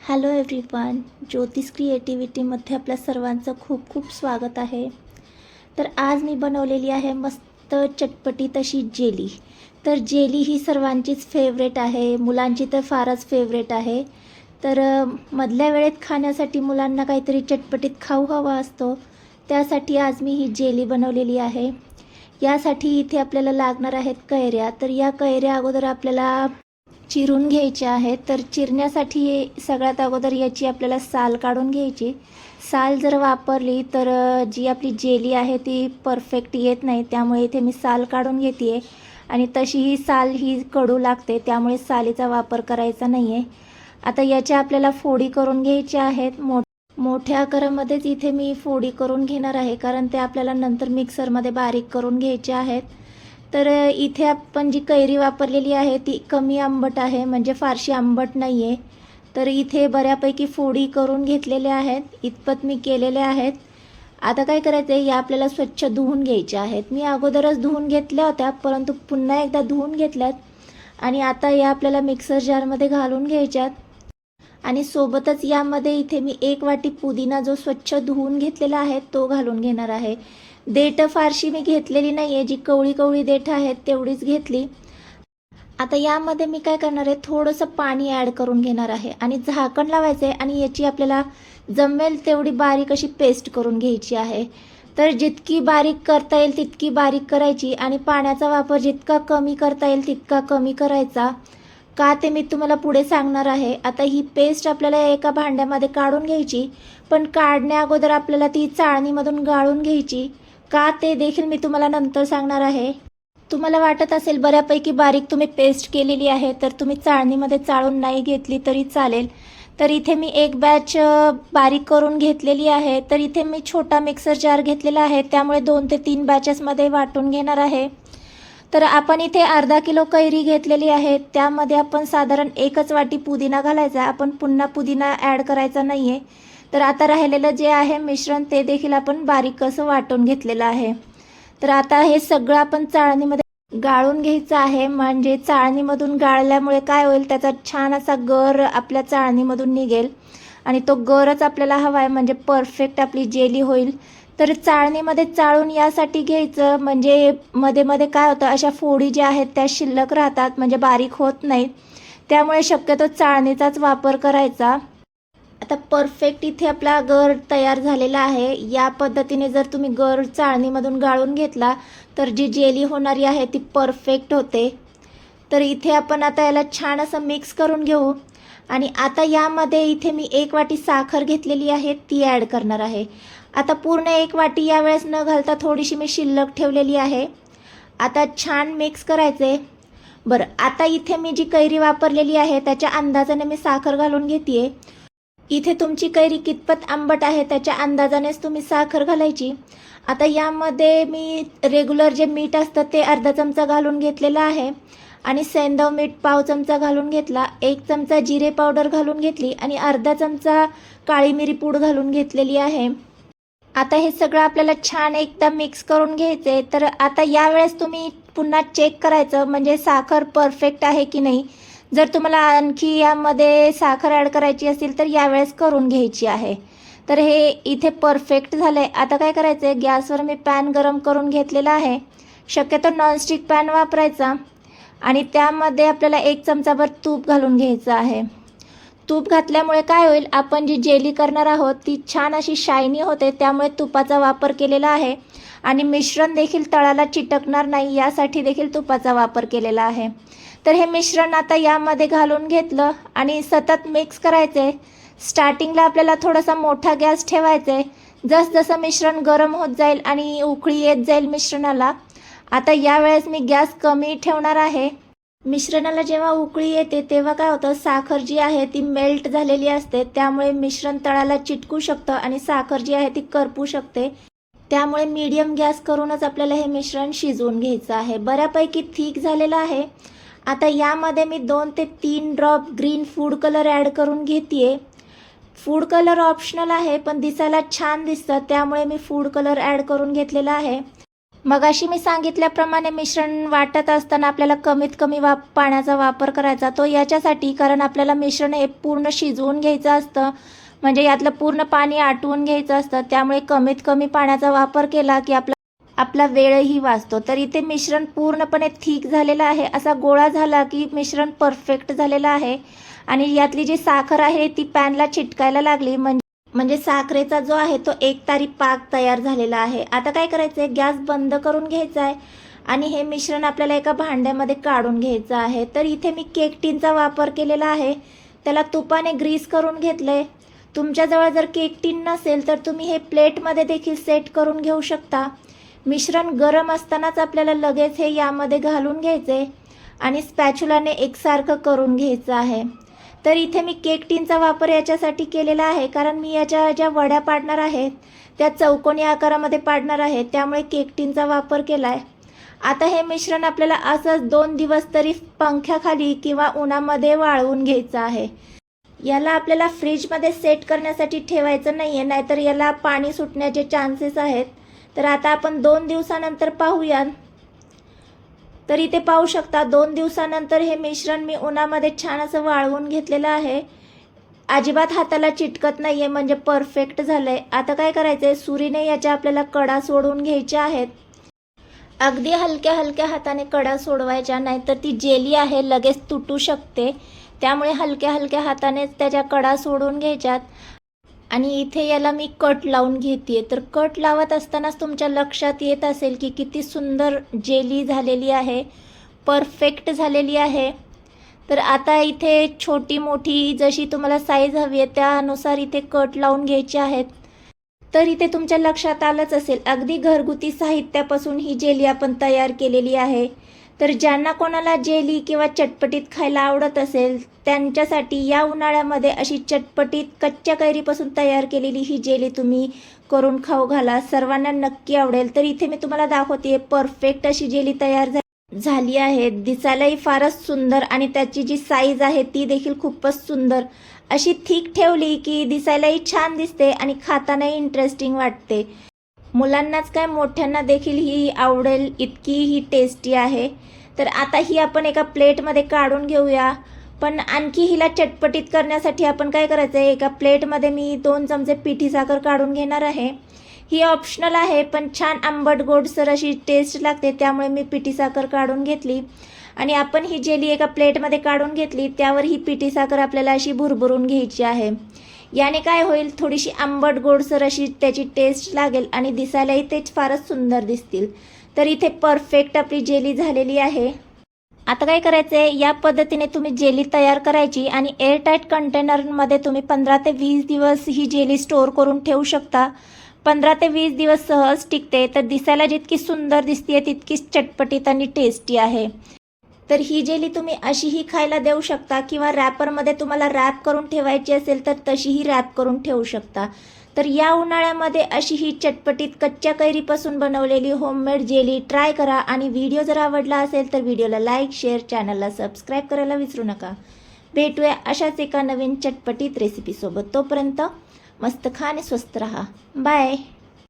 Hello everyone ज्योतिष क्रिएटिव्हिटीमध्ये आपल्या सर्वांचं खूप खूप स्वागत आहे. तर आज मी बनवलेली आहे मस्त चटपटी तशी जेली. तर जेली ही सर्वांचीच फेवरेट आहे मुलांची तर फारच फेवरेट आहे. तर मधल्या वेळेत खाण्यासाठी मुलांना काहीतरी चटपटीत खाऊ हवा असतो. त्यासाठी आज मी ही जेली बनवलेली आहे. यासाठी इथे आपल्याला लागणार आहेत कैऱ्या. तर या कैऱ्या अगोदर आपल्याला चिरून घ्यायचे आहेत. तर चिरण्यासाठी सगळ्यात अगोदर याची आपल्याला साल काढून घ्यायची. साल जर वापरली तर जी आपली जेली आहे ती परफेक्ट येत नाही. त्यामुळे इथे मी साल काढून घेते आहे आणि तशी ही साल ही कडू लागते त्यामुळे सालीचा वापर करायचा नाही आहे आता याच्या आपल्याला फोडी करून घ्यायच्या आहेत. मो मोठ्या आकारामध्येच इथे मी फोडी करून घेणार आहे. कारण ते आपल्याला नंतर मिक्सरमध्ये बारीक करून घ्यायचे आहेत. तर इथे आपण जी कैरी वापरलेली आहे ती कमी आंबट आहे म्हणजे फारशी आंबट नाही आहे तर इथे बऱ्यापैकी फोडी करून घेतलेल्या आहेत इतपत मी केलेल्या आहेत. आता काय करायचं आहे या आपल्याला स्वच्छ धुवून घ्यायच्या आहेत. मी अगोदरच धुवून घेतल्या होत्या परंतु पुन्हा एकदा धुवून घेतल्यात. आणि आता या आपल्याला मिक्सर जारमध्ये घालून घ्यायच्यात. आणि सोबतच यामध्ये इथे मी एक वाटी पुदिना जो स्वच्छ धुवून घेतलेला आहे तो घालून घेणार आहे. देठ फारशी मी घेतलेली नाही आहे जी कवळी कवळी देठ आहेत तेवढीच घेतली. आता यामध्ये मी काय करणार आहे थोडंसं पाणी ॲड करून घेणार आहे. आणि झाकण लावायचं आहे आणि याची आपल्याला जमेल तेवढी बारीक अशी पेस्ट करून घ्यायची आहे. तर जितकी बारीक करता येईल तितकी बारीक करायची आणि पाण्याचा वापर जितका कमी करता येईल तितका कमी करायचा. का ते मी तुम्हाला पुढे सांगणार आहे. आता ही पेस्ट आपल्याला एका भांड्यामध्ये काढून घ्यायची पण काढण्या अगोदर आपल्याला ती चाळणीमधून गाळून घ्यायची. का ते देखील मी तुम्हाला नंतर सांगणार आहे. तुम्हाला वाटत असेल बऱ्यापैकी बारीक तुम्ही पेस्ट केलेली आहे तर तुम्ही चाळणीमध्ये चाळून नाही घेतली तरी चालेल. तर इथे मी एक बॅच बारीक करून घेतलेली आहे. तर इथे मी छोटा मिक्सर जार घेतलेला आहे. त्यामुळे दोन ते तीन बॅचेसमध्ये वाटून घेणार आहे. तर आपण इथे अर्धा किलो कैरी घेतलेली आहे. त्यामध्ये आपण साधारण एकच वाटी पुदिना घालायचा. आपण पुन्हा पुदिना ॲड करायचा नाही आहे तर आता राहिलेलं जे आहे मिश्रण ते देखील आपण बारीक असं वाटून घेतलेलं आहे. तर आता हे सगळं आपण चाळणीमध्ये गाळून घ्यायचं आहे. म्हणजे चाळणीमधून गाळल्यामुळे काय होईल त्याचा छान असा गर आपल्या चाळणीमधून निघेल. आणि तो गरच आपल्याला हवा आहे म्हणजे परफेक्ट आपली जेली होईल. तर चाळणीमध्ये चाळून यासाठी घ्यायचं. म्हणजे मध्ये मध्ये काय होतं अशा फोडी ज्या आहेत त्या शिल्लक राहतात म्हणजे बारीक होत नाहीत. त्यामुळे शक्यतो चाळणीचाच वापर करायचा. आता परफेक्ट इथे आपला गर तयार झालेला आहे. या पद्धतीने जर तुम्ही गर चाळणीमधून गाळून घेतला तर जी जेली होणारी आहे ती परफेक्ट होते. तर इथे आपण आता याला छान असं मिक्स करून घेऊ. आणि आता यामध्ये इथे मी एक वाटी साखर घेतलेली आहे ती ॲड करणार आहे. आता पूर्ण एक वाटी यावेळेस न घालता थोडीशी मी शिल्लक ठेवलेली आहे. आता छान मिक्स करायचे. बरं आता इथे मी जी कैरी वापरलेली आहे त्याच्या अंदाजाने मी साखर घालून घेते इथे तुमची कैरी कितपत आंबट आहे त्याच्या अंदाजानेच तुम्ही साखर घालायची. आता यामध्ये मी रेग्युलर जे मीठ असतं ते अर्धा चमचा घालून घेतलेलं आहे. आणि सेंदव मीठ पाव चमचा घालून घेतला एक चमचा जिरे पावडर घालून घेतली आणि अर्धा चमचा काळी मिरी पूड घालून घेतलेली आहे. आता हे सगळं आपल्याला छान एकदा मिक्स करून घ्यायचे तर आता यावेळेस तुम्ही पुन्हा चेक करायचं म्हणजे साखर परफेक्ट आहे की नाही? जर तुम्हाला आणखी यामध्ये साखर ॲड करायची असेल तर यावेळेस करून घ्यायची आहे. तर हे इथे परफेक्ट झालं आहे आता काय करायचं आहे गॅसवर मी पॅन गरम करून घेतलेला आहे. शक्यतो नॉनस्टिक पॅन वापरायचा. आणि त्यामध्ये आपल्याला एक चमचाभर तूप घालून घ्यायचं आहे. तूप घातल्यामुळे काय होईल? आपण जी जेली करणार आहोत ती छान अशी शायनी होते त्यामुळे तुपाचा वापर केलेला आहे. आणि मिश्रण देखील तळाला चिटकणार नाही यासाठी देखील तुपाचा वापर केलेला आहे. तर हे मिश्रण आता यामध्ये घालून घेतलं आणि सतत मिक्स करायचे. स्टार्टिंगला आपल्याला थोडासा मोठा गॅस ठेवायचा. आहे जसजसं मिश्रण गरम होत जाईल आणि उकळी येत जाईल मिश्रणाला आता यावेळेस मी गॅस कमी ठेवणार आहे. मिश्रणाला जेव्हा उकळी येते तेव्हा काय होतं? साखर जी आहे ती मेल्ट झालेली असते. त्यामुळे मिश्रण तळाला चिटकू शकतं आणि साखर जी आहे ती करपू शकते. त्यामुळे मीडियम गॅस करूनच आपल्याला हे मिश्रण शिजवून घ्यायचं आहे. बऱ्यापैकी थिक झालेलं आहे. आता यामध्ये मी दोन ते तीन drop green food colour add करून घेते फूड कलर ऑप्शनल आहे पण दिसायला छान दिसतं. त्यामुळे मी फूड कलर ॲड करून घेतलेला आहे. मगाशी मी सांगितल्याप्रमाणे मिश्रण वाटत असताना आपल्याला कमीत कमी वाप पाण्याचा वापर करायचा तो याच्यासाठी कारण आपल्याला मिश्रण हे पूर्ण शिजवून घ्यायचं असतं. म्हणजे यातलं पूर्ण पाणी आटवून घ्यायचं असतं. त्यामुळे कमीत कमी पाण्याचा वापर केला की आपला आपला वेळही वाचतो. तर इथे मिश्रण पूर्णपणे थिक झालेलं आहे. असा गोळा झाला की मिश्रण परफेक्ट झालेलं आहे. आणि यातली जी साखर आहे ती पॅनला चिटकायला लागली. म्हणजे म्हणजे साखरेचा जो आहे तो एक तारी पाक तयार झालेला आहे. आता काय करायचं आहे गॅस बंद करून घ्यायचा आहे आणि हे मिश्रण आपल्याला एका भांड्यामध्ये काढून घ्यायचं आहे. तर इथे मी केक टीनचा वापर केलेला आहे. त्याला तुपाने ग्रीस करून घेतलं आहे तुमच्याजवळ जर केक टीन नसेल तर तुम्ही हे प्लेटमध्ये देखील सेट करून घेऊ शकता. मिश्रण गरम असतानाच आपल्याला लगेच हे यामध्ये घालून घ्यायचे आणि स्पॅच्युलाने एकसारखं करून घ्यायचं आहे. तर इथे मी केक टीनचा वापर याच्यासाठी केलेला आहे कारण मी याच्या ज्या वड्या पाडणार आहेत त्या चौकोनी आकारामध्ये पाडणार आहे त्यामुळे केक टीनचा वापर केला आहे आता हे मिश्रण आपल्याला असंच दोन दिवस तरी पंख्याखाली किंवा उन्हामध्ये वाळवून घ्यायचं आहे. याला आपल्याला फ्रीजमध्ये सेट करण्यासाठी ठेवायचं नाही आहे नाहीतर याला पाणी सुटण्याचे चान्सेस आहेत. तर आता आपण दोन दिवसानंतर पाहूया तर इथे पाहू शकता दोन दिवसानंतर हे मिश्रण मी उन्हामध्ये छान असं वाळवून घेतलेलं आहे. अजिबात हाताला चिटकत नाही आहे म्हणजे परफेक्ट झालं आहे आता काय करायचं आहे सुरीने याच्या आपल्याला कडा सोडून घ्यायच्या आहेत. अगदी हलक्या हलक्या हाताने कडा सोडवायच्या नाहीतर ती जेली आहे लगेच तुटू शकते. त्यामुळे हलक्या हलक्या हातानेच त्याच्या कडा सोडून घ्यायच्यात. आणि इथे याला मी कट लावून घेते तर कट लावत असतानाच तुमच्या लक्षात येत असेल की किती सुंदर जेली झालेली आहे परफेक्ट झालेली आहे. तर आता इथे छोटी मोठी जशी तुम्हाला साईज हवी आहे त्यानुसार इथे कट लावून घ्यायचे आहेत. तर इथे तुमच्या लक्षात आलंच असेल अगदी घरगुती साहित्यापासून ही जेली आपण तयार केलेली आहे. तर ज्यांना कोणाला जेली किंवा चटपटीत खायला आवडत असेल त्यांच्यासाठी या उन्हाळ्यामध्ये अशी चटपटीत कच्च्या कैरीपासून तयार केलेली ही जेली तुम्ही करून खाऊ घाला. सर्वांना नक्की आवडेल. तर इथे मी तुम्हाला दाखवते परफेक्ट अशी जेली तयार झा- झाली आहे. दिसायलाही फारच सुंदर आणि त्याची जी साईज आहे ती देखील खूपच सुंदर. अशी थीक ठेवली की दिसायलाही छान दिसते आणि खातानाही इंटरेस्टिंग वाटते. मुलांनाच काय मोठ्यांना देखील ही आवडेल इतकी ही टेस्टी आहे. तर आता ही आपण एका प्लेटमध्ये काढून घेऊया. पण आणखी हिला चटपटीत करण्यासाठी आपण काय करायचं आहे एका प्लेटमध्ये मी दोन चमचे पिठी साखर काढून घेणार आहे. ही ऑप्शनल आहे पण छान आंबट गोडसर अशी टेस्ट लागते त्यामुळे मी पिठी साखर काढून घेतली. आणि आपण ही जेली एका प्लेटमध्ये काढून घेतली त्यावर ही पिठी साखर आपल्याला अशी भुरभुरून घ्यायची आहे. याने काय होईल? थोडीशी आंबट गोडसर अशी त्याची टेस्ट लागेल आणि दिसायलाही ते फारच सुंदर दिसतील. तर इथे परफेक्ट आपली जेली झालेली आहे. आता काय करायचं आहे या पद्धतीने तुम्ही जेली तयार करायची आणि एअरटाईट कंटेनरमध्ये तुम्ही पंधरा ते वीस दिवस ही जेली स्टोअर करून ठेवू शकता. पंधरा ते वीस दिवस सहज टिकते. तर दिसायला जितकी सुंदर दिसते तितकीच चटपटीत आणि टेस्टी आहे. तर ही जेली तुम्ही अशीही खायला देऊ शकता किंवा रॅपरमध्ये तुम्हाला रॅप करून ठेवायची असेल तर तशीही रॅप करून ठेवू शकता. तर या उन्हाळ्यामध्ये अशी ही चटपटीत कच्च्या कैरीपासून बनवलेली होममेड जेली ट्राय करा आणि व्हिडिओ जर आवडला असेल तर व्हिडिओला लाईक शेअर चॅनलला सबस्क्राईब करायला विसरू नका. भेटूया अशाच एका नवीन चटपटीत रेसिपीसोबत तोपर्यंत मस्त खा आणि स्वस्त रहा. बाय